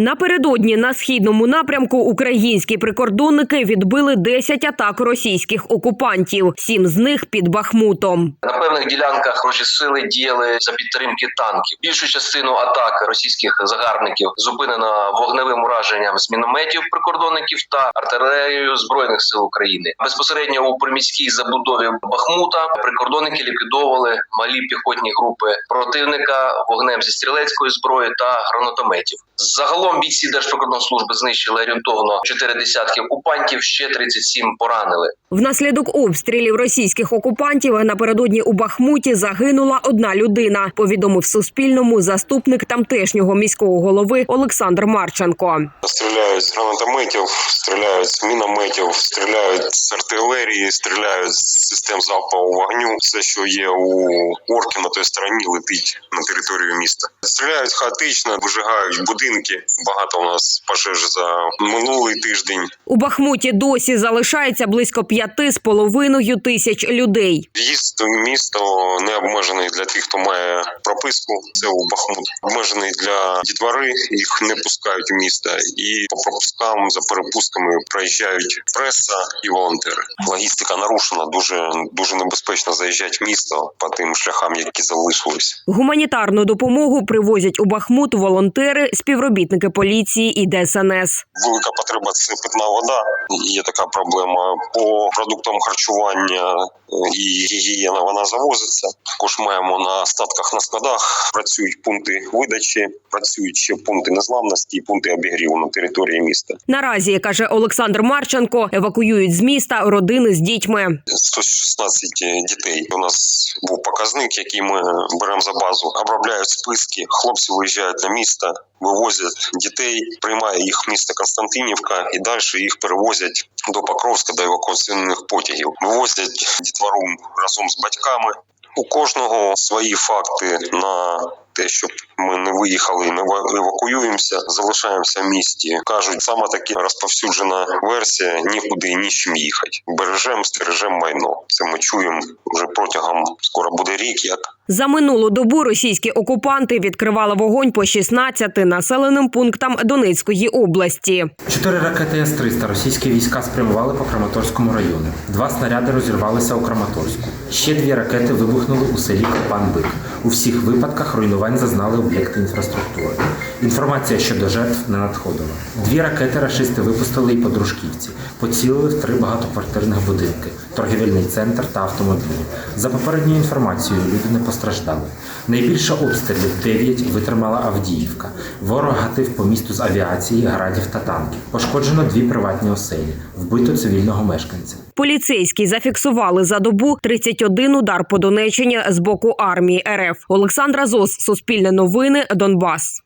Напередодні на східному напрямку українські прикордонники відбили 10 атак російських окупантів, сім з них під Бахмутом. На певних ділянках наші сили діяли за підтримки танків. Більшу частину атак російських загарбників зупинено вогневим ураженням з мінометів прикордонників та артилерією збройних сил України. Безпосередньо у приміській забудові Бахмута прикордонники ліквідовували малі піхотні групи противника вогнем зі стрілецької зброї та гранатометів. Загалом бійці Держприкордонслужби знищили орієнтовно 4 десятки окупантів, ще 37 поранили. Внаслідок обстрілів російських окупантів напередодні у Бахмуті загинула одна людина. Повідомив Суспільному заступник тамтешнього міського голови Олександр Марченко. Стріляють з гранатометів, стріляють з мінометів, стріляють з артилерії, стріляють з систем залпового вогню. Все, що є у орків на той стороні, летить на територію міста. Стріляють хаотично, вижигають будинки. Багато у нас пожеж за минулий тиждень. У Бахмуті досі залишається близько п'яти з половиною тисяч людей. В'їзд в місто не обмежений для тих, хто має прописку. Це у Бахмут. Обмежений для дітвори. Їх не пускають в місто. І по пропускам за перепустками проїжджають преса і волонтери. Логістика нарушена. Дуже дуже небезпечно заїжджати в місто по тим шляхам, які залишились. Гуманітарну допомогу привозять у Бахмут волонтери, співробітники поліції і ДСНС. Велика потреба це питна вода. Є така проблема по продуктам харчування е, і гігієна. Вона завозиться. Також маємо на статках на складах. Працюють пункти видачі, працюють ще пункти незламності, і пункти обігріву на території міста. Наразі каже Олександр Марченко, евакуюють з міста родини з дітьми. 116 дітей. У нас був показник, який ми беремо за базу. Обробляють списки. Хлопці виїжджають на місто, вивозять дітей, приймає їх місто Константинівка і далі їх перевозять до Покровська до евакуаційних потягів. Вивозять дітвору разом з батьками. У кожного свої факти на те, щоб ми не виїхали не ва- евакуюємося, залишаємося в місті. кажуть, саме таки розповсюджена версія нікуди і ні з чим їхати. Бережемо, стережемо майно. Це ми чуємо вже протягом скоро буде рік. Як За минулу добу російські окупанти відкривали вогонь по 16 населеним пунктам Донецької області. Чотири ракети С-300 російські війська спрямували по Краматорському району. Два снаряди розірвалися у Краматорську. Ще дві ракети вибухнули у селі Копан-Бик. У всіх випадках руйнувань зазнали об'єкти інфраструктури. Інформація щодо жертв не надходила. Дві ракети рашисти випустили і по Дружківці. Поцілили в три багатоквартирних будинки, торгівельний центр та автомобілі. За попередньою інформацією, люди не постраждали. Найбільше обстрілів 9 витримала Авдіївка. Ворог гатив по місту з авіації, градів та танків. Пошкоджено дві приватні оселі, вбито цивільного мешканця. Поліцейські зафіксували за добу 31 удар по Донеччині з боку армії РФ. Олександра Зос, Суспільне новини, Донбас.